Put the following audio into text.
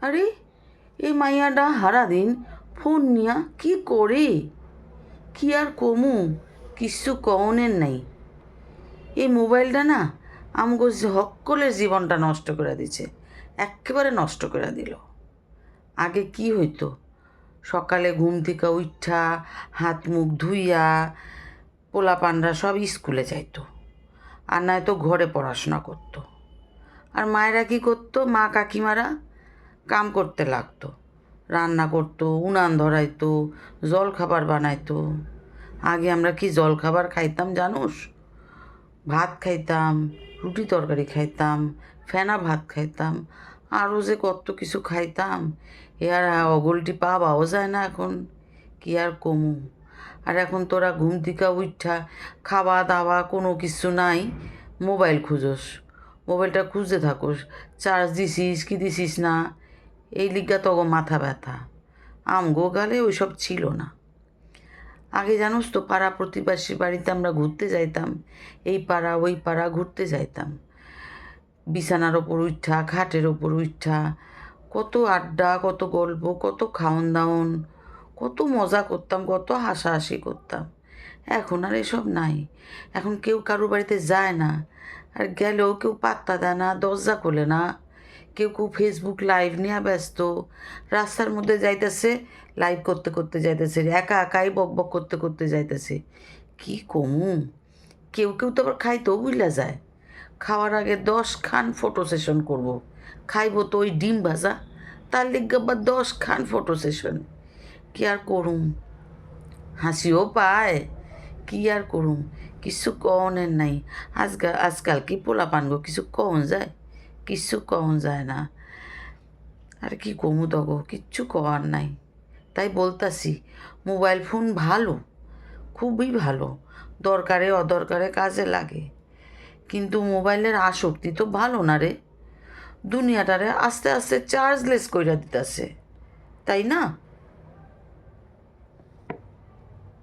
আরে, এই মাইয়াটা হারাদিন ফোন নিয়া কি করে? কি আর কমু? কিচ্ছু কনের নাই। এই মোবাইলটা না আমগো হকলের জীবনটা নষ্ট করে দিছে। একেবারে নষ্ট করে দিল। আগে কি হইতো? সকালে ঘুম থেকে উঠা হাত মুখ ধুইয়া পোলা পান্ডা সব স্কুলে যাইতো। আর নয়তো ঘরে পড়াশোনা করতো। আর মায়েরা কি করতো? মা কাকিমারা কাম করতে লাগতো। রান্না করতো, উনান ধরাইতো জল খাবার বানাইতো। আগে আমরা কি জল খাবার খাইতাম জানুস? ভাত খাইতাম, রুটি তরকারি খাইতাম, ফেনা ভাত খাইতাম, আরও যে কত কিছু খাইতাম, এ আর অগলটি পা পাওয়াও যায় না এখন, কি আর কমু? আর এখন তোরা ঘুম থেকে উঠা খাওয়া দাওয়া কোনো কিছু নাই, মোবাইল খুঁজোস। মোবাইলটা খুঁজতে থাকোস, চার্জ দিছিস, কি দিছিস না? এই লিগা তো মাথা ব্যথা। আমগো গালে ওইসব ছিল না। আগে জানোস তো পাড়া প্রতিবেশী বাড়িতে আমরা ঘুরতে যাইতাম। এই পাড়া, ওই পাড়া ঘুরতে যাইতাম। বিছানার ওপর উঠা খাটের ওপর উঠা কত আড্ডা, কত গল্প, কত খাওন দাওন কত মজা করতাম, কত হাসাহাসি করতাম। এখন আর এসব নাই। এখন কেউ কারোর বাড়িতে যায় না। আর গেলেও কেউ পাত্তা দেয় না, দরজা খোলে না। কেউ কেউ ফেসবুক লাইভ নিয়ে ব্যস্ত, রাস্তার মধ্যে যাইতেছে লাইভ করতে করতে যাইতেছে, একা একাই বক বক করতে করতে যাইতেছে। কি কমু? কেউ কেউ তো আবার খাইতেও বুঝলা যায়। খাওয়ার আগে দশ খান ফটো সেশন করব। খাইবো তো ওই ডিম ভাজা, তার লিগে আবার দশ খান ফটো সেশন কি আর করুম? হাসিও পায়। কি আর করুম? কিছু কনের নাই। আজকাল আজকাল কি পোলা পানগো কিছু কন যায়? কিছু কন যায় না। আর কি কমু তগো, কিচ্ছু কওয়ার নাই। তাই বলতাছি, মোবাইল ফোন ভালো, খুবই ভালো, দরকারে অদরকারে কাজে লাগে। কিন্তু মোবাইলের আসক্তি তো ভালো না রে। দুনিয়াটারে আস্তে আস্তে চার্জলেস কইরা দিতেছে। তাই না?